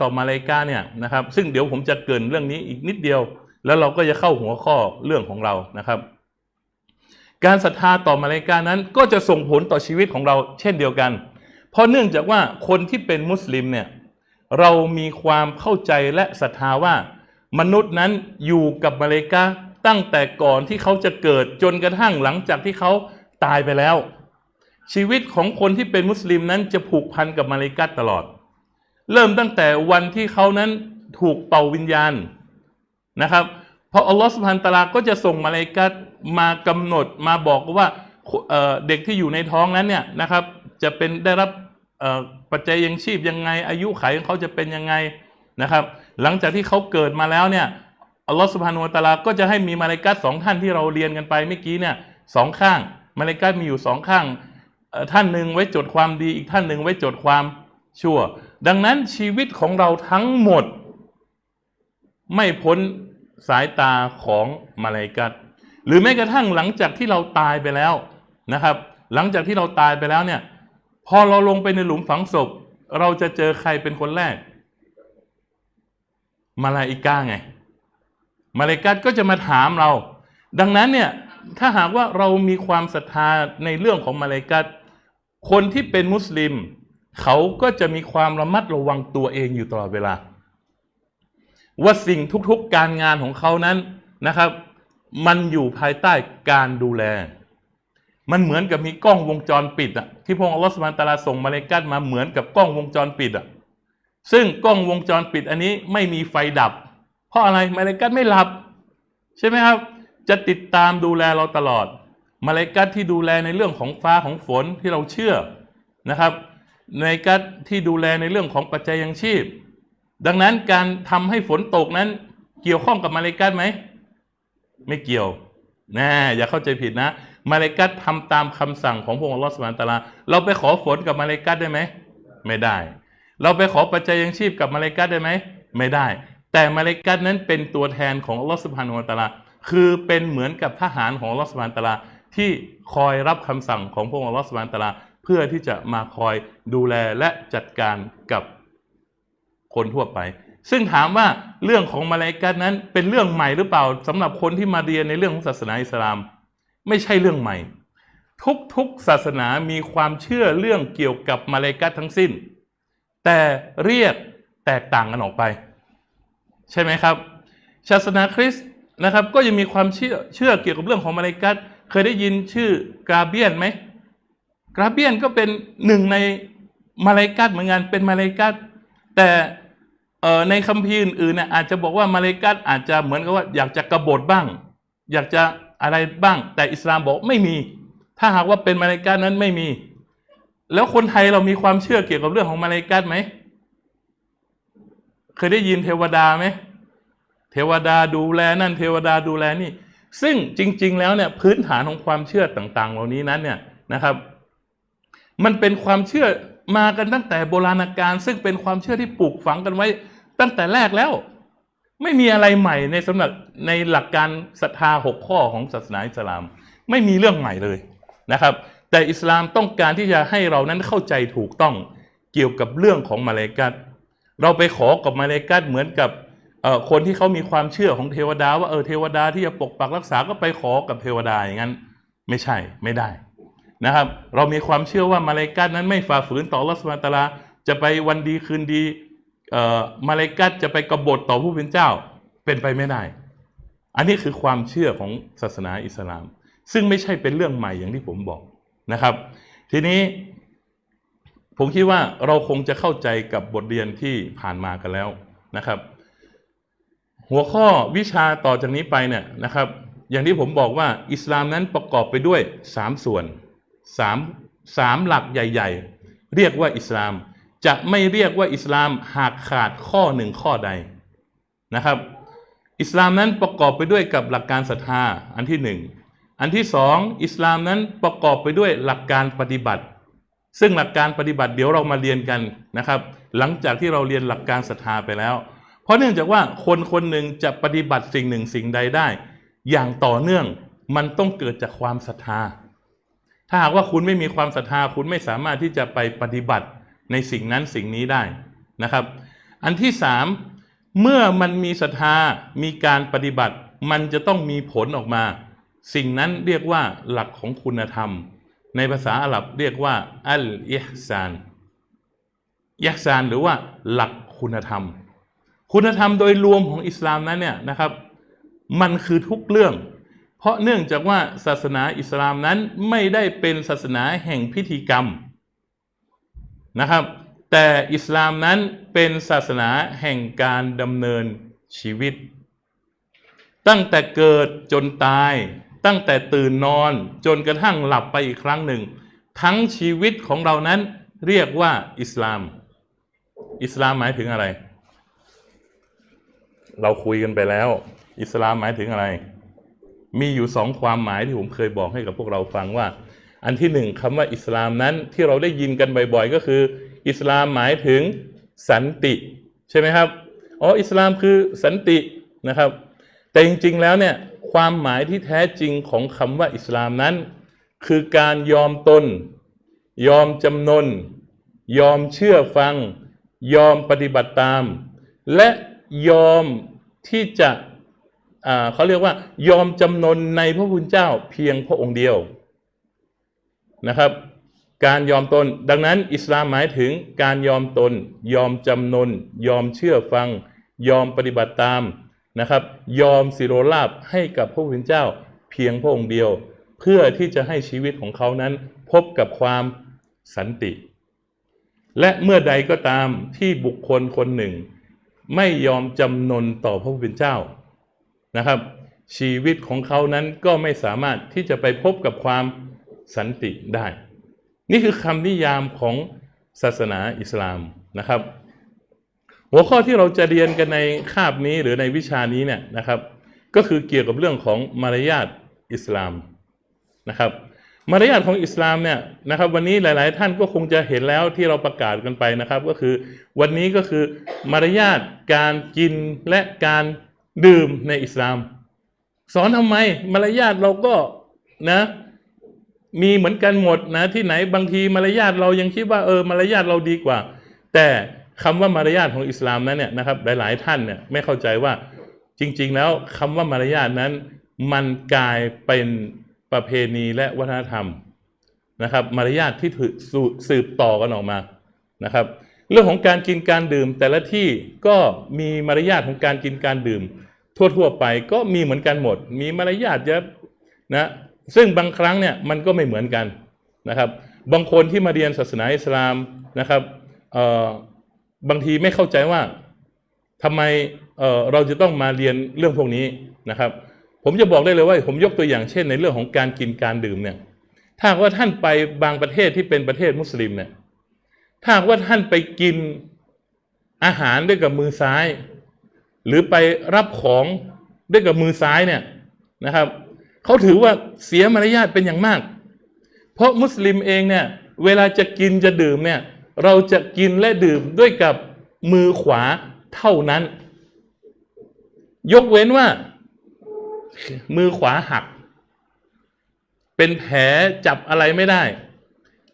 ต่อมาเลายกาเนี่ยนะครับซึ่งเดี๋ยวผมจะเกินเรื่องนี้อีกนิดเดียว แล้วเราก็จะเข้าหัวข้อเรื่องของเรานะครับ การศรัทธาต่อมาเลายกานั้นก็จะส่งผลต่อชีวิตของเราเช่นเดียวกัน เพราะเนื่องจากว่าคนที่เป็นมุสลิมเนี่ยเรามีความเข้าใจและศรัทธาว่า มนุษย์นั้นอยู่กับมาเลายกาตั้งแต่ก่อนที่เขาจะเกิดจนกระทั่งหลังจากที่เขาตายไปแล้ว ชีวิตของคนที่เป็นมุสลิมนั้นจะผูกพันกับมาเลายกาตลอด เริ่มตั้งแต่วันที่เขานั้นถูกเป่าวิญญาณนะครับเพราะอัลลอฮฺสุบฮานตะลาก็จะส่งมาเลกัตมากำหนดมาบอกว่าเเด็กที่อยู่ในท้องนั้นเนี่ยนะครับ จะเป็นได้รับปัจจัยยังชีพยังไง อายุขัยของเขาจะเป็นยังไงนะครับ หลังจากที่เขาเกิดมาแล้วเนี่ยอัลลอฮฺสุบฮานุตะลาก็จะให้มีมาเลกัตสองท่านที่เราเรียนกันไปเมื่อกี้เนี่ยสองข้างมาเลกัตมีอยู่สองข้างท่านหนึ่งไว้จดความดีอีกท่านหนึ่งไว้จดความชั่ว ดังนั้นชีวิตของเราทั้งหมด ไม่พ้นสายตาของมาลาอิกัตหรือแม้กระทั่งหลังจากที่เราตายไปแล้วนะครับ หลังจากที่เราตายไปแล้วเนี่ย พอเราลงไปในหลุมฝังศพ เราจะเจอใครเป็นคนแรก มาลาอิกาไง มาลาอิกัตก็จะมาถามเรา ดังนั้นเนี่ยถ้าหากว่าเรามีความศรัทธาในเรื่องของมาลาอิกัตคนที่เป็นมุสลิม เขาก็จะมีความระมัดระวังตัวเองอยู่ตลอดเวลา ว่าสิ่งทุกๆการงานของเขานั้นนะครับ มันอยู่ภายใต้การดูแล มันเหมือนกับมีกล้องวงจรปิดอะที่พระองค์อัลลอฮฺสุบฮานตะอาลาส่งมาเลกัตมาเหมือนกับกล้องวงจรปิดอะซึ่งกล้องวงจรปิดอันนี้ไม่มีไฟดับ เพราะอะไรมาเลกัตไม่หลับ ใช่ไหมครับ จะติดตามดูแลเราตลอดมาเลกัตที่ดูแลในเรื่องของฟ้าของฝนที่เราเชื่อนะครับ ในกัตที่ดูแลในเรื่องของปัจจัยยังชีพ ดังนั้นการทำให้ฝนตกนั้น เกี่ยวข้องกับมาเลกัตไหม ไม่เกี่ยวนะอย่าเข้าใจผิดนะ มาเลกัตทำตามคำสั่งของพระองค์ลอสุบฮานตาลา เราไปขอฝนกับมาเลกัตได้ไหม ไม่ได้ เราไปขอปัจจัยยังชีพกับมาเลกัตได้ไหม ไม่ได้ แต่มาเลกัตนั้นเป็นตัวแทนของลอสุบฮานุวะตาลา คือเป็นเหมือนกับทหารของลอสุบฮานตาลาที่คอยรับคำสั่งของพระองค์ลอสุบฮานตาลา เพื่อที่จะมาคอยดูแลและจัดการกับคนทั่วไป ซึ่งถามว่าเรื่องของมาลากัตนั้นเป็นเรื่องใหม่หรือเปล่าสำหรับคนที่มาเรียนในเรื่องของศาสนาอิสลาม ไม่ใช่เรื่องใหม่ ทุกๆศาสนามีความเชื่อเรื่องเกี่ยวกับมาลากัตทั้งสิ้น แต่เรียกแตกต่างกันออกไป ใช่ไหมครับศาสนาคริสต์นะครับก็ยังมีความเชื่อเชื่อเกี่ยวกับเรื่องของมาลากัตเคยได้ยินชื่อกาเบียนไหม กราเบียนก็เป็นหนึ่งในมาลาอิกัตเหมือนกันเป็นมาลาอิกัตแต่ในคัมภีร์อื่นๆเนี่ยอาจจะบอกว่ามาเลกัตอาจจะเหมือนกับว่าอยากจะกบฏบ้าง อยากจะอะไรบ้าง แต่อิสลามบอกไม่มี ถ้าหากว่าเป็นมาเลกัตนั้นไม่มี แล้วคนไทยเรามีความเชื่อเกี่ยวกับเรื่องของมาเลกัตไหมเคยได้ยินเทวดาไหมเทวดาดูแลนั่นเทวดาดูแลนี่ ซึ่งจริง ๆ แล้วเนี่ยพื้นฐานของความเชื่อต่าง ๆ เหล่านี้นั้นเนี่ยนะครับ มันเป็นความเชื่อมากันตั้งแต่โบราณกาลซึ่งเป็นความเชื่อที่ปลูกฝังกันไว้ ตั้งแต่แรกแล้ว ไม่มีอะไรใหม่ในสำหรับในหลักการศรัทธาหกข้อของศาสนาอิสลาม ไม่มีเรื่องใหม่เลยนะครับ แต่อิสลามต้องการที่จะให้เรานั้นเข้าใจถูกต้องเกี่ยวกับเรื่องของมาเลกัตเราไปขอกับมาเลกัตเหมือนกับเอ่อคนที่เขามีความเชื่อของเทวดา ว่าเออเทวดาที่จะปกปักรักษาก็ไปขอกับเทวดาอย่างนั้น ไม่ใช่ไม่ได้ นะครับ เรามีความเชื่อว่ามาเลกัตนั้นไม่ฝ่าฝืนต่ออัลลอฮฺสุบฮาตาลาจะไปวันดีคืนดีเมาเลกัตจะไปกบฏต่อผู้เป็นเจ้าเป็นไปไม่ได้ อันนี้คือความเชื่อของศาสนาอิสลาม ซึ่งไม่ใช่เป็นเรื่องใหม่อย่างที่ผมบอกนะครับ ทีนี้ผมคิดว่าเราคงจะเข้าใจกับบทเรียนที่ผ่านมากันแล้วนะครับ หัวข้อวิชาต่อจากนี้ไปเนี่ยนะครับ อย่างที่ผมบอกว่าอิสลามนั้นประกอบไปด้วยสามส่วน สามสามหลักใหญ่ ๆ เรียกว่าอิสลาม จะไม่เรียกว่าอิสลามหากขาดข้อหนึ่งข้อใดนะครับ อิสลามนั้นประกอบไปด้วยกับหลักการศรัทธาอันที่หนึ่งอันที่สองอิสลามนั้นประกอบไปด้วยหลักการปฏิบัติ ซึ่งหลักการปฏิบัติเดี๋ยวเรามาเรียนกันนะครับ หลังจากที่เราเรียนหลักการศรัทธาไปแล้ว เพราะเนื่องจากว่าคนคนหนึ่งจะปฏิบัติสิ่งหนึ่งสิ่งใดได้ อย่างต่อเนื่องมันต้องเกิดจากความศรัทธา ถ้าหากว่าคุณไม่มีความศรัทธาคุณไม่สามารถที่จะไปปฏิบัติในสิ่งนั้นสิ่งนี้ได้นะครับ อันที่สามเมื่อมันมีศรัทธามีการปฏิบัติ มันจะต้องมีผลออกมา สิ่งนั้นเรียกว่าหลักของคุณธรรม ในภาษาอาหรับเรียกว่าอัลอิฮซานอิฮซานหรือว่าหลักคุณธรรม คุณธรรมโดยรวมของอิสลามนั้นเนี่ยนะครับ มันคือทุกเรื่อง เพราะเนื่องจากว่าศาสนาอิสลามนั้นไม่ได้เป็นศาสนาแห่งพิธีกรรมนะครับ แต่อิสลามนั้นเป็นศาสนาแห่งการดำเนินชีวิต ตั้งแต่เกิดจนตาย ตั้งแต่ตื่นนอนจนกระทั่งหลับไปอีกครั้งหนึ่ง ทั้งชีวิตของเรานั้นเรียกว่าอิสลาม อิสลามหมายถึงอะไร เราคุยกันไปแล้ว อิสลามหมายถึงอะไร มีอยู่สองความหมายที่ผมเคยบอกให้กับพวกเราฟังว่า อันที่หนึ่งคำว่าอิสลามนั้นที่เราได้ยินกันบ่อยๆ ก็คือ อิสลามหมายถึงสันติ ใช่ไหมครับอ๋ออิสลามคือสันตินะครับ แต่จริงๆแล้วเนี่ยความหมายที่แท้จริงของคำว่าอิสลามนั้น คือการยอมตน ยอมจำนน ยอมเชื่อฟัง ยอมปฏิบัติตาม และยอมที่จะ เขาเรียกว่ายอมจำนนในพระพุทธเจ้าเพียงพระองค์เดียวนะครับ การยอมตนดังนั้นอิสลามหมายถึงการยอมตน ยอมจำนน ยอมเชื่อฟัง ยอมปฏิบัติตามนะครับ ยอมสิโรราบให้กับพระผู้เป็นเจ้าเพียงพระองค์เดียว เพื่อที่จะให้ชีวิตของเขานั้น พบกับความสันติ และเมื่อใดก็ตามที่บุคคลคนหนึ่ง ไม่ยอมจำนนต่อพระผู้เป็นเจ้า นะครับ ชีวิตของเขานั้นก็ไม่สามารถที่จะไปพบกับความสันติได้ นี่คือคำนิยามของศาสนาอิสลามนะครับ หัวข้อที่เราจะเรียนกันในคาบนี้หรือในวิชานี้เนี่ยนะครับ ก็คือเกี่ยวกับเรื่องของมารยาทอิสลามนะครับมารยาทของอิสลามเนี่ยนะครับ วันนี้หลาย ๆ ท่านก็คงจะเห็นแล้วที่เราประกาศกันไปนะครับ ก็คือวันนี้ก็คือมารยาทการกินและการ ดื่มในอิสลาม สอนทำไมมารยาทเราก็นะ มีเหมือนกันหมดนะ ที่ไหนบางทีมารยาทเรายังคิดว่าเออมารยาทเราดีกว่า แต่คำว่ามารยาทของอิสลามนั้นเนี่ยนะครับ หลาย ๆ ท่านเนี่ยไม่เข้าใจว่าจริง ๆ แล้วคำว่ามารยาทนั้น มันกลายเป็นประเพณีและวัฒนธรรมนะครับ มารยาทที่ถือสืบต่อกันออกมานะครับ เรื่องของการกินการดื่ม แต่ละที่ก็มีมารยาทของการกินการดื่ม ทั่วๆไปก็มีเหมือนกันหมด มีมารยาทเยอะนะซึ่งบางครั้งเนี่ยมันก็ไม่เหมือนกันนะครับ บางคนที่มาเรียนศาสนาอิสลามนะครับเอ่อบางทีไม่เข้าใจว่าทำไมเอ่อเราจะต้องมาเรียนเรื่องพวกนี้นะครับ ผมจะบอกได้เลยว่าผมยกตัวอย่างเช่น ในเรื่องของการกินการดื่มเนี่ยถ้าว่าท่านไปบางประเทศที่เป็นประเทศมุสลิมเนี่ย ถ้าว่าท่านไปกินอาหารด้วยกับมือซ้าย หรือไปรับของด้วยกับมือซ้ายเนี่ยนะครับเขาถือว่าเสียมารยาทเป็นอย่างมาก เพราะมุสลิมเองเนี่ยเวลาจะกินจะดื่มเนี่ยเราจะกินและดื่มด้วยกับมือขวาเท่านั้น ยกเว้นว่า มือขวาหัก เป็นแผลจับอะไรไม่ได้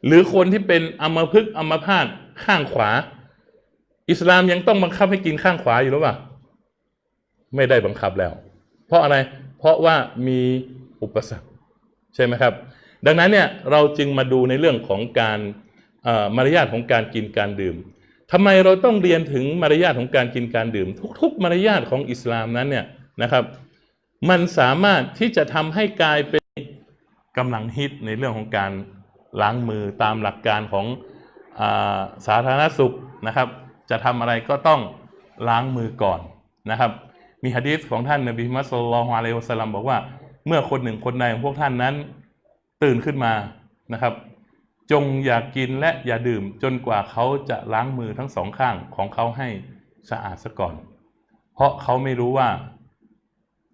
หรือคนที่เป็นอมพฤกอมพาตข้างขวา อิสลามยังต้องบังคับให้กินข้างขวาอยู่หรือเปล่าไม่ได้บังคับแล้ว เพราะอะไรเพราะว่ามีอุปสรรคใช่ไหมครับ ดังนั้นเนี่ยเราจึงมาดูในเรื่องของการมารยาทของการกินการดื่มทำไมเราต้องเรียนถึงมารยาทของการกินการดื่ม ทุก ๆ มารยาทของอิสลามนั้นเนี่ยนะครับ มันสามารถที่จะทำให้กลายเป็นกำลังฮิตในเรื่องของการ ล้างมือตามหลักการของอสาธารณสุขนะครับ จะทำอะไรก็ต้องล้างมือก่อนนะครับ มีฮะดีษของท่านนบีมุฮัมมัดสุลลัลลอฮุอะลัยฮิวสัลลัมบอกว่า เมื่อคนหนึ่งคนใดของพวกท่านนั้น ตื่นขึ้นมานะครับ จงอย่ากินและอย่าดื่ม จนกว่าเขาจะล้างมือทั้งสองข้างของเขาให้สะอาดซะก่อน เพราะเขาไม่รู้ว่า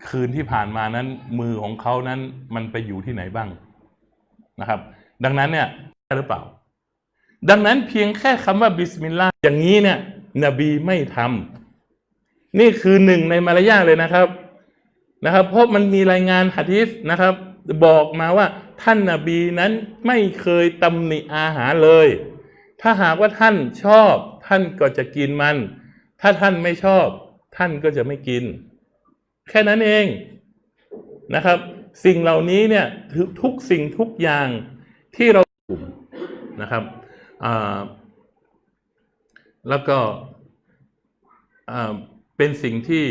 คืนที่ผ่านมานั้นมือของเขานั้นมันไปอยู่ที่ไหนบ้างนะครับ ดังนั้นเนี่ยได้หรือเปล่า ดังนั้นเพียงแค่คำว่าบิสมิลลาห์อย่างนี้เนี่ย นบีไม่ทำนี่คือหนึ่งในมารยาทเลยนะครับนะครับ เพราะมันมีรายงานหะดีษนะครับ บอกมาว่าท่านนาบีนั้นไม่เคยตำหนิอาหารเลย ถ้าหากว่าท่านชอบ ท่านก็จะกินมัน ถ้าท่านไม่ชอบ ท่านก็จะไม่กิน แค่นั้นเองนะครับ สิ่งเหล่านี้เนี่ยทุกสิ่งทุกอย่าง ที่เรานะครับแล้วก็เป็นสิ่งที่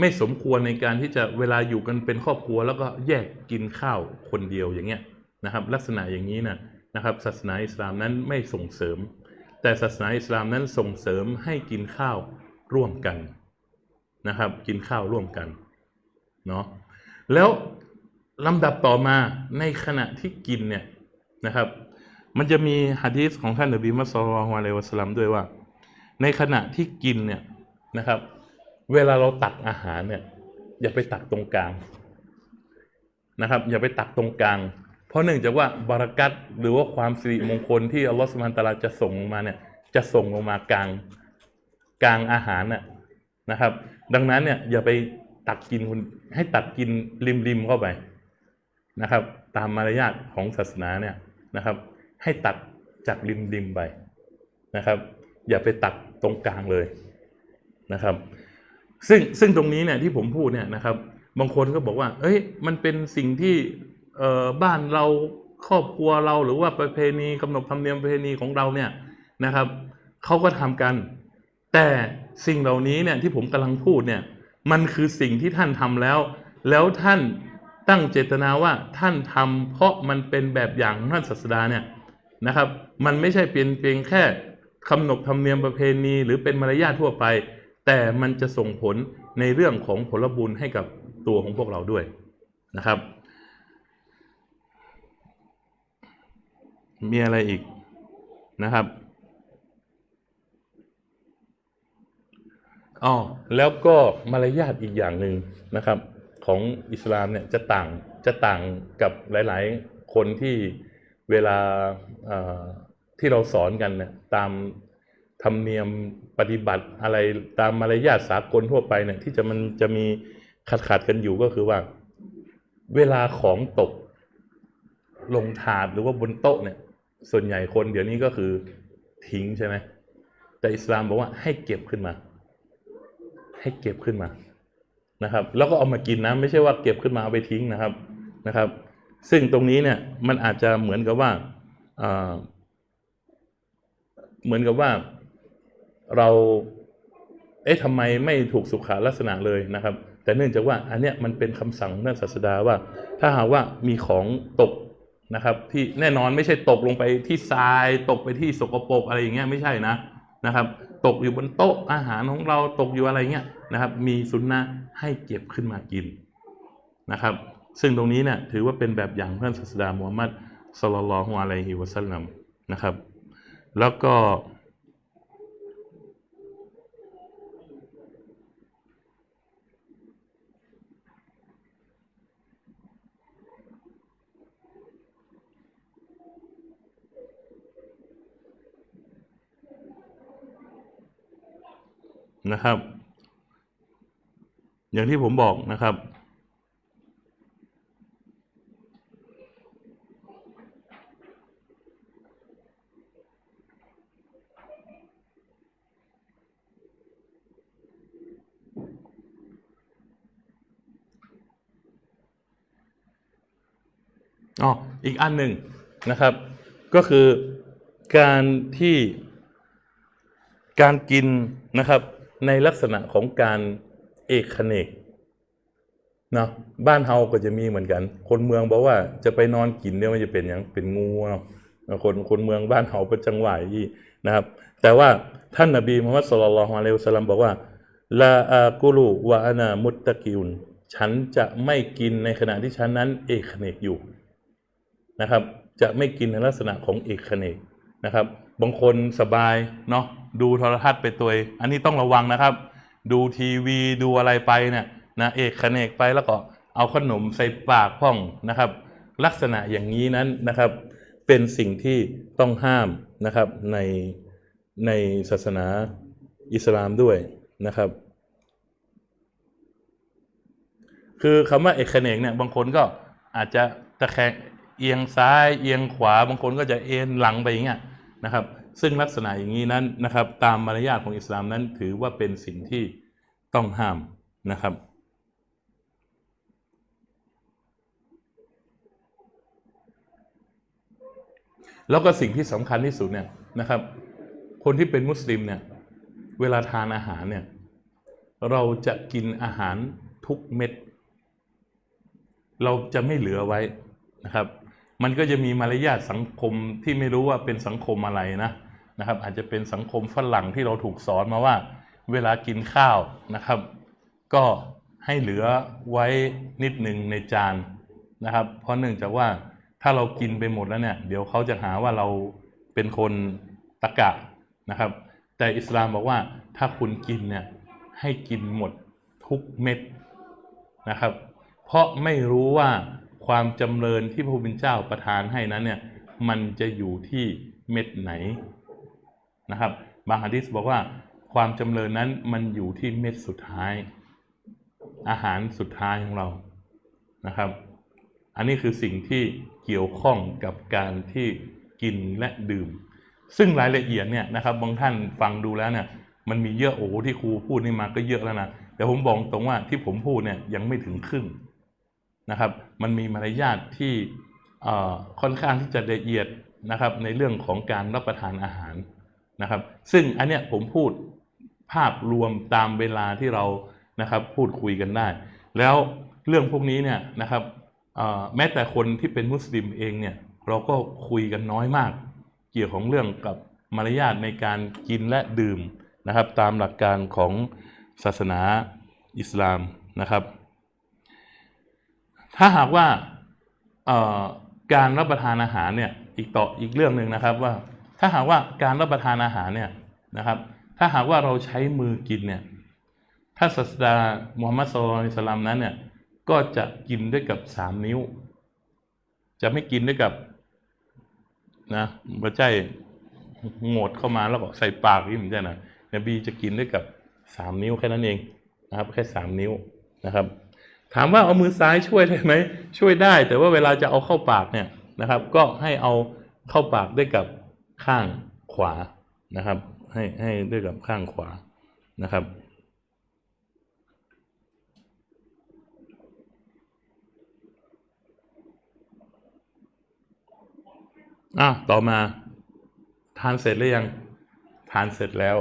ไม่สมควรในการที่จะเวลาอยู่กันเป็นครอบครัว แล้วก็แยกกินข้าวคนเดียวอย่างเงี้ยนะครับ ลักษณะอย่างนี้นะนะครับ ศาสนาอิสลามนั้นไม่ส่งเสริม แต่ศาสนาอิสลามนั้นส่งเสริมให้กินข้าวร่วมกันนะครับ กินข้าวร่วมกันเนาะแล้วลำดับต่อมาในขณะที่กินเนี่ย นะครับ มันจะมีฮะดีษของท่านนบีมุฮัมมัดศ็อลอฮุอะลัยฮิวะสลัมด้วยว่า ในขณะที่กินเนี่ยนะครับ เวลาเราตักอาหารเนี่ยอย่าไปตักตรงกลางนะครับ อย่าไปตักตรงกลาง เพราะเนื่องจากว่าบารักัตหรือว่าความสิริมงคลที่อัลลอฮฺสุบฮานตะอาลาจะส่งมาเนี่ยจะส่งลงมากลางกลางอาหารน่ะนะครับ ดังนั้นเนี่ยอย่าไปตักกินคนให้ตักกินริมริมๆเข้าไปนะครับ ตามมารยาทของศาสนาเนี่ย นะครับ ให้ตักจากริมริมๆไปนะครับ อย่าไปตักตรงกลางเลยนะครับ ซึ่งซึ่งตรงนี้เนี่ยที่ผมพูดเนี่ยนะครับ บางคนก็บอกว่า เอ้ยมันเป็นสิ่งที่เอ่อบ้านเราครอบครัวเราหรือว่าประเพณีกำหนดธรรมเนียมประเพณีของเราเนี่ยนะครับเขาก็ทำกัน แต่สิ่งเหล่านี้เนี่ยที่ผมกำลังพูดเนี่ยมันคือสิ่งที่ท่านทำแล้ว แล้วท่าน ตั้งเจตนาว่าท่านทำเพราะมันเป็นแบบอย่างของท่านศาสดาเนี่ยนะครับ มันไม่ใช่เป็นเพียงแค่คำนบธรรมเนียมประเพณีหรือเป็นมารยาททั่วไป แต่มันจะส่งผลในเรื่องของผลบุญให้กับตัวของพวกเราด้วยนะครับ มีอะไรอีกนะครับอ๋อแล้วก็มารยาทอีกอย่างหนึ่งนะครับ ของอิสลามเนี่ยจะต่างจะต่างกับหลาย ๆ คนที่เวลาที่เราสอนกันเนี่ยตามธรรมเนียมปฏิบัติอะไรตามมารยาทสากลทั่วไปเนี่ยที่จะมันจะมีขัดขัดกันอยู่ก็คือว่า เวลาของตกลงถาดหรือว่าบนโต๊ะเนี่ย ส่วนใหญ่คนเดี๋ยวนี้ก็คือทิ้งใช่ไหมแต่อิสลามบอกว่าให้เก็บขึ้นมา ให้เก็บขึ้นมา นะครับ แล้วก็เอามากินนะไม่ใช่ว่าเก็บขึ้นมาเอาไปทิ้งนะครับนะครับ ซึ่งตรงนี้เนี่ยมันอาจจะเหมือนกับว่าเหมือนกับว่าเราเอ๊ะทำไมไม่ถูกสุขาลักษณะเลยนะครับ แต่เนื่องจากว่าอันเนี้ยมันเป็นคำสั่งของท่านศาสดาว่า ถ้าหากว่ามีของตกนะครับ ที่แน่นอนไม่ใช่ตกลงไปที่ทรายตกไปที่สกปรกอะไรอย่างเงี้ยไม่ใช่นะนะครับ ตกอยู่บนโต๊ะอาหารของเราตกอยู่อะไรเงี้ย นะครับ มีสุนนะให้เก็บขึ้นมากินนะครับ ซึ่งตรงนี้เนี่ยถือว่าเป็นแบบอย่างของท่านศาสดามูฮัมมัดศ็อลลัลลอฮุอะลัยฮิวะซัลลัมนะครับ แล้วก็นะครับ อย่างที่ผมบอกนะครับ อ๋อ อีกอันหนึ่งนะครับ ก็คือการที่การกินนะครับในลักษณะของการ เอกขเนกเนาะบ้านเฮาก็จะมีเหมือนกัน คนเมืองบอกว่าจะไปนอนกินเนี่ยมันจะเป็นอย่างเป็นงูเนาะคนคนเมืองบ้านเฮาเป็นจังหวะยี่นะครับ แต่ว่าท่านนบีมุฮัมมัดสุลลัลฮุอะลัยฮิวสลัมบอกว่าลาอากุลูวะอานามุตตะกิอุนฉันจะไม่กินในขณะที่ฉันนั้นเอกเนกอยู่นะครับ จะไม่กินในลักษณะของเอกเนกนะครับ บางคนสบายเนาะดูโทรทัศน์ไปตัวเองอันนี้ต้องระวังนะครับ ดูทีวีดูอะไรไปเนี่ยนะเอกขนกไปแล้วก็เอาขนมใส่ปากพ่องนะครับ ลักษณะอย่างนี้นั้นนะครับ เป็นสิ่งที่ต้องห้ามนะครับในในศาสนาอิสลามด้วยนะครับ คือคำว่าเอกเขนกเนี่ยบางคนก็อาจจะตะแคงเอียงซ้ายเอียงขวาบางคนก็จะเอ็นหลังไปอย่างเงี้ยนะครับ ซึ่งลักษณะอย่างนี้นั้นนะครับ ตามมารยาทของอิสลามนั้นถือว่าเป็นสิ่งที่ต้องห้ามนะครับแล้วก็สิ่งที่สำคัญที่สุดเนี่ยนะครับ คนที่เป็นมุสลิมเนี่ย เวลาทานอาหารเนี่ย เราจะกินอาหารทุกเม็ด เราจะไม่เหลือไว้นะครับ มันก็จะมีมารยาทสังคมที่ไม่รู้ว่าเป็นสังคมอะไรนะนะครับ อาจจะเป็นสังคมฝรั่งที่เราถูกสอนมาว่า เวลากินข้าวนะครับ ก็ให้เหลือไว้นิดหนึ่งในจานนะครับ เพราะเนื่องจากว่าถ้าเรากินไปหมดแล้วเนี่ย เดี๋ยวเขาจะหาว่าเราเป็นคนตะกะนะครับ แต่อิสลามบอกว่าถ้าคุณกินเนี่ยให้กินหมดทุกเม็ดนะครับ เพราะไม่รู้ว่า ความจำเริญที่พระผู้เป็นเจ้าประทานให้นั้นเนี่ยมันจะอยู่ที่เม็ดไหนนะครับ บางฮะดิษบอกว่าความจำเริญนั้นมันอยู่ที่เม็ดสุดท้าย อาหารสุดท้ายของเรานะครับ อันนี้คือสิ่งที่เกี่ยวข้องกับการที่กินและดื่ม ซึ่งรายละเอียดเนี่ยนะครับบางท่านฟังดูแล้วเนี่ยมันมีเยอะโอ้โหที่ครูพูดนี่มาก็เยอะแล้วนะแต่ผมบอกตรงว่าที่ผมพูดเนี่ยยังไม่ถึงครึ่ง นะครับ มันมีมารยาทที่ค่อนข้างที่จะละเอียดนะครับในเรื่องของการรับประทานอาหารนะครับ ซึ่งอันเนี้ยผมพูดภาพรวมตามเวลาที่เรานะครับพูดคุยกันได้ แล้วเรื่องพวกนี้เนี่ยนะครับแม้แต่คนที่เป็นมุสลิมเองเนี่ยเราก็คุยกันน้อยมาก เกี่ยวของเรื่องกับมารยาทในการกินและดื่มนะครับ ตามหลักการของศาสนาอิสลามนะครับ ถ้าหากว่าการรับประทานอาหารเนี่ยอีกต่ออีกเรื่องหนึ่งนะครับว่า ถ้าหากว่าการรับประทานอาหารเนี่ยนะครับ ถ้าหากว่าเราใช้มือกินเนี่ยถ้าศาสดามุฮัมมัดสุลลัลสลามนั้นเนี่ยก็จะกินด้วยกับสามนิ้ว จะไม่กินด้วยกับนะบะใจโงดเข้ามาแล้วก็ใส่ปากนี่เหมือนกันนะนบีจะกินด้วยกับสามนิ้วแค่นั้นเองนะครับ แค่สามนิ้วนะครับ ถามว่าเอามือซ้ายช่วยได้ไหมช่วยได้ แต่ว่าเวลาจะเอาเข้าปากเนี่ยนะครับ ก็ให้เอาเข้าปากด้วยกับข้างขวานะครับ ให้ให้ด้วยกับข้างขวานะครับอะต่อมา ทานเสร็จหรือยัง ทานเสร็จแล้ว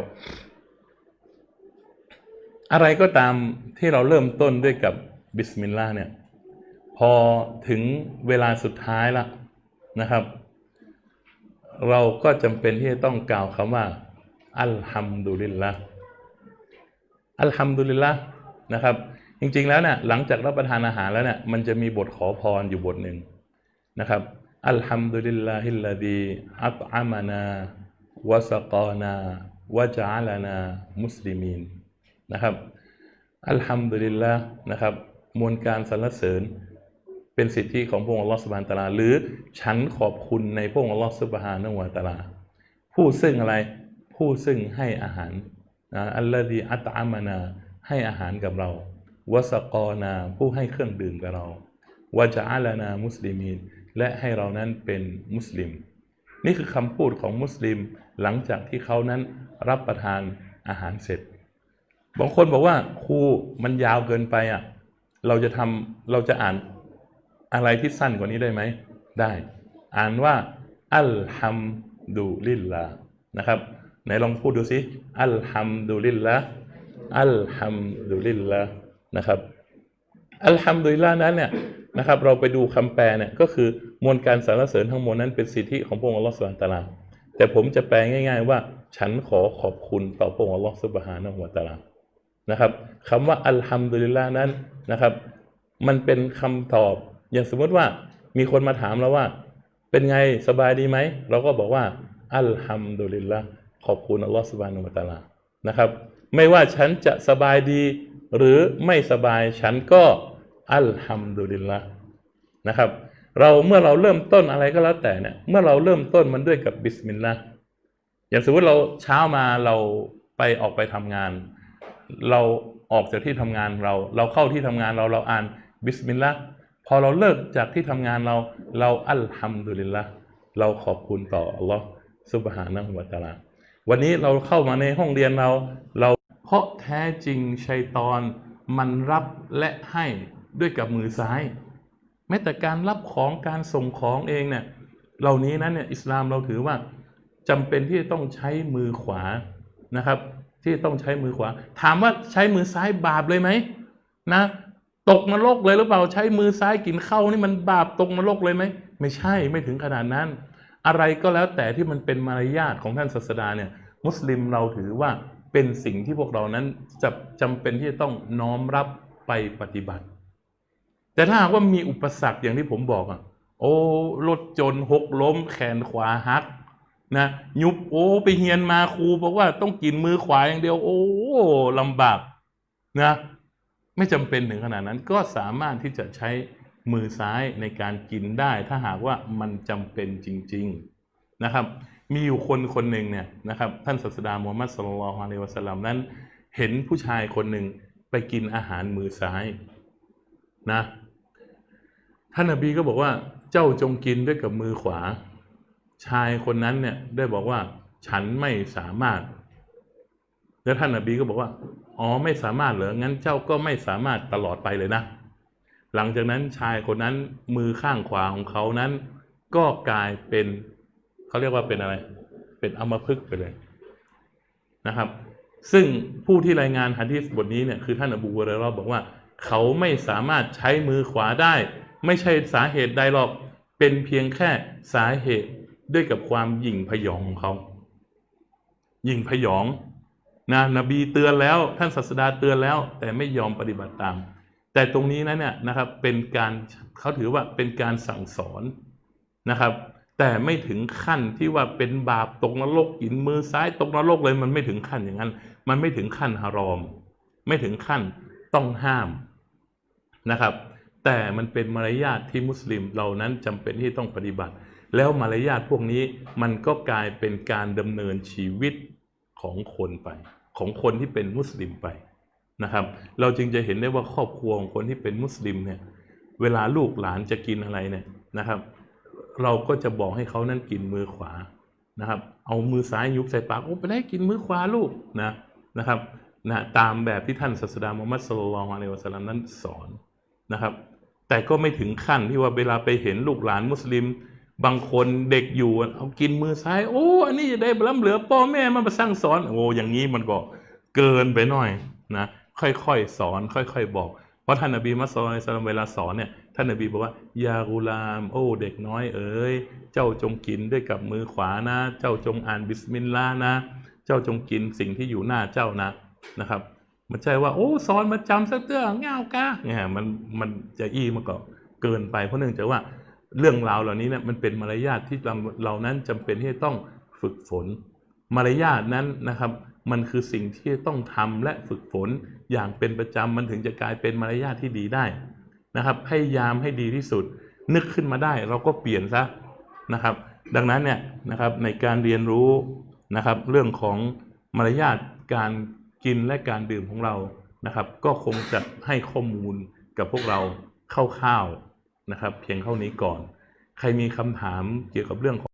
อะไรก็ตามที่เราเริ่มต้นด้วยกับ บิสมิลลาห์เนี่ยพอถึงเวลาสุดท้ายละนะครับ เราก็จำเป็นที่จะต้องกล่าวคำว่า อัลฮัมดุลิลละอัลฮัมดุลิลละนะครับ จริงๆแล้วเนี่ยหลังจากรับประทานอาหารแล้วเนี่ยมันจะมีบทขอพรอยู่บทหนึ่งนะครับอัลฮัมดุลิลลาฮิลลาดีอัตอามานาวะสกานาวะจาลานา มุสลิมีนนะครับอัลฮัมดุลิลละนะครับ มวลการสรรเสริญ เป็นสิทธิของพระองค์อัลลอฮฺสุบฮานตะลา หรือฉันขอบคุณในพระองค์อัลลอฮฺสุบฮานะฮูวะตะลา ผู้ซึ่งอะไรผู้ซึ่งให้อาหารนะอัลลอฮีอัตอามานาให้อาหารกับเราวสกอนาผู้ให้เครื่องดื่มกับเราวะจาลานามุสลิมีนและให้เรานั้นเป็นมุสลิม นี่คือคำพูดของมุสลิมหลังจากที่เขานั้นรับประทานอาหารเสร็จ บางคนบอกว่าครูมันยาวเกินไปอะ เราจะทำเราจะอ่านอะไรที่สั้นกว่านี้ได้ไหม ได้ อ่านว่า อัลฮัมดุลิลลานะครับ ไหนลองพูดดูสิอัลฮัมดุลิลลาอัลฮัมดุลิลลานะครับ อัลฮัมดุลิลลานั้นเนี่ยนะครับ เราไปดูคำแปลเนี่ยก็คือมวลการสรรเสริญทั้งมวลนั้นเป็นสิทธิของพระองค์อัลลอฮฺสุบฮานตะอาลาแต่ผมจะแปลง่าย ๆ ว่า ฉันขอขอบคุณต่อพระองค์อัลลอฮฺสุบฮานะฮูวตะอาลานะครับคำว่าอัลฮัมดุลิลลานั้นนะครับ มันเป็นคำตอบ อย่างสมมติว่ามีคนมาถามเราว่า เป็นไงสบายดีไหม เราก็บอกว่า อัลฮัมดุลิลละขอบคุณอัลลอฮฺสุบานุวะตะลานะครับ ไม่ว่าฉันจะสบายดี หรือไม่สบายฉันก็อัลฮัมดุลิลละนะครับ เราเมื่อเราเริ่มต้นอะไรก็แล้วแต่เนี่ยเมื่อเราเริ่มต้นมันด้วยกับบิสมิลลาห์อย่างสมมติเราเช้ามาเราไปออกไปทำงาน เรา ออกจากที่ทำงานเรา เราเข้าที่ทำงานเราเราอ่านบิสมิลลาห์พอเราเลิกจากที่ทำงานเรา เราอัลฮัมดุลิลละเราขอบคุณต่ออัลลอฮ์สุบฮานะฮูวะตาลาวันนี้เราเข้ามาในห้องเรียนเรา เราเพราะแท้จริงชัยตอนมันรับและให้ด้วยกับมือซ้าย แม้แต่การรับของการส่งของเองเนี่ยเหล่านี้นั้นเนี่ยอิสลามเราถือว่าจำเป็นที่จะต้องใช้มือขวานะครับ ที่ต้องใช้มือขวา ถามว่าใช้มือซ้ายบาปเลยไหมนะตกนรกเลยหรือเปล่าใช้มือซ้ายกินข้าวนี่มันบาปตกนรกเลยไหมไม่ใช่ไม่ถึงขนาดนั้น อะไรก็แล้วแต่ที่มันเป็นมารยาทของท่านศาสดาเนี่ย มุสลิมเราถือว่าเป็นสิ่งที่พวกเรานั้นจะจำเป็นที่จะต้องน้อมรับไปปฏิบัติ แต่ถ้าหากว่ามีอุปสรรคอย่างที่ผมบอกอะโอ้รถจนหกล้ม แขนขวาหัก นะยุบโอ้ไปเฮียนมาครูบอกว่าต้องกินมือขวาอย่างเดียว โอ้ลำบากนะไม่จำเป็นถึงขนาดนั้นก็สามารถที่จะใช้มือซ้ายในการกินได้ ถ้าหากว่ามันจำเป็นจริง ๆนะครับ มีอยู่คนคนหนึ่งเนี่ยนะครับท่านศาสดามูฮัมมัดสุลลัลฮุอะลัยฮิวะสลลัมนั้น เห็นผู้ชายคนหนึ่งไปกินอาหารมือซ้ายนะท่านนบีก็บอกว่าเจ้าจงกินด้วยกับมือขวา ชายคนนั้นเนี่ยได้บอกว่าฉันไม่สามารถ แล้วท่านนบีก็บอกว่า อ๋อไม่สามารถเหรอ งั้นเจ้าก็ไม่สามารถตลอดไปเลยนะ หลังจากนั้นชายคนนั้นมือข้างขวาของเขานั้น ก็กลายเป็นเขาเรียกว่าเป็นอะไร เป็นอมพฤกไปเลยนะครับ ซึ่งผู้ที่รายงานหะดีษบทนี้เนี่ยคือท่านอบูฮุเรเราบอกว่า เขาไม่สามารถใช้มือขวาได้ ไม่ใช่สาเหตุใดหรอกเป็นเพียงแค่สาเหตุ ด้วยกับความหยิ่งพยองของเขาหยิ่งพยองนะนบีเตือนแล้ว ท่านศาสดาเตือนแล้ว แต่ไม่ยอมปฏิบัติตาม แต่ตรงนี้นั้นเนี่ยนะครับเป็นการเขาถือว่าเป็นการสั่งสอนนะครับ แต่ไม่ถึงขั้นที่ว่าเป็นบาปตกนรกกินมือซ้ายตกนรกเลยมันไม่ถึงขั้นอย่างนั้น มันไม่ถึงขั้นฮารอม ไม่ถึงขั้นต้องห้ามนะครับ แต่มันเป็นมารยาทที่มุสลิมเรานั้นจำเป็นที่ต้องปฏิบัติ แล้วมารยาทพวกนี้มันก็กลายเป็นการดำเนินชีวิตของคนไป ของคนที่เป็นมุสลิมไปนะครับ เราจึงจะเห็นได้ว่าครอบครัวของคนที่เป็นมุสลิมเนี่ยเวลาลูกหลานจะกินอะไรเนี่ยนะครับ เราก็จะบอกให้เขานั้นกินมือขวานะครับ เอามือซ้ายยุบใส่ปากโอ้ไปได้กินมือขวาลูกนะนะครับนะตามแบบที่ท่านศาสดามุฮัมมัดสุลลัลอฮุอะลัยฮิวะสัลลัมนั้นสอนนะครับ แต่ก็ไม่ถึงขั้นที่ว่าเวลาไปเห็นลูกหลานมุสลิม บางคนเด็กอยู่เอากินมือซ้าย โอ้ อันนี้จะได้ล้ำเหลือพ่อแม่มามาสั่งสอน โอ้อย่างนี้มันก็เกินไปหน่อยนะค่อยๆสอน ค่อย ๆ บอก เพราะท่านนบีมัสลิมเวลาสอนเนี่ยท่านนบีบอกว่ายากุลาม โอ้ เด็กน้อยเอ๋ยเจ้าจงกินด้วยกับมือขวานะ เจ้าจงอ่านบิสมิลลาห์นะ เจ้าจงกินสิ่งที่อยู่หน้าเจ้านะนะครับมันใช่ว่าโอ้สอนมาจำสักเตื้อเงากะเนี่ยมันมันจะอี้มันก็เกินไปเพราะเนื่องจากว่า เรื่องราวเหล่านี้เนี่ยมันเป็นมารยาทที่เราเรานั้นจำเป็นที่จะต้องฝึกฝน มารยาทนั้นนะครับ มันคือสิ่งที่ต้องทำและฝึกฝนอย่างเป็นประจำมันถึงจะกลายเป็นมารยาทที่ดีได้นะครับ พยายามให้ดีที่สุด นึกขึ้นมาได้ เราก็เปลี่ยนซะนะครับ ดังนั้นเนี่ยนะครับในการเรียนรู้นะครับ เรื่องของมารยาทการกินและการดื่มของเรานะครับ ก็คงจะให้ข้อมูลกับพวกเราคร่าวๆ นะครับ เพียงเท่านี้ก่อน ใครมีคำถามเกี่ยวกับเรื่องของ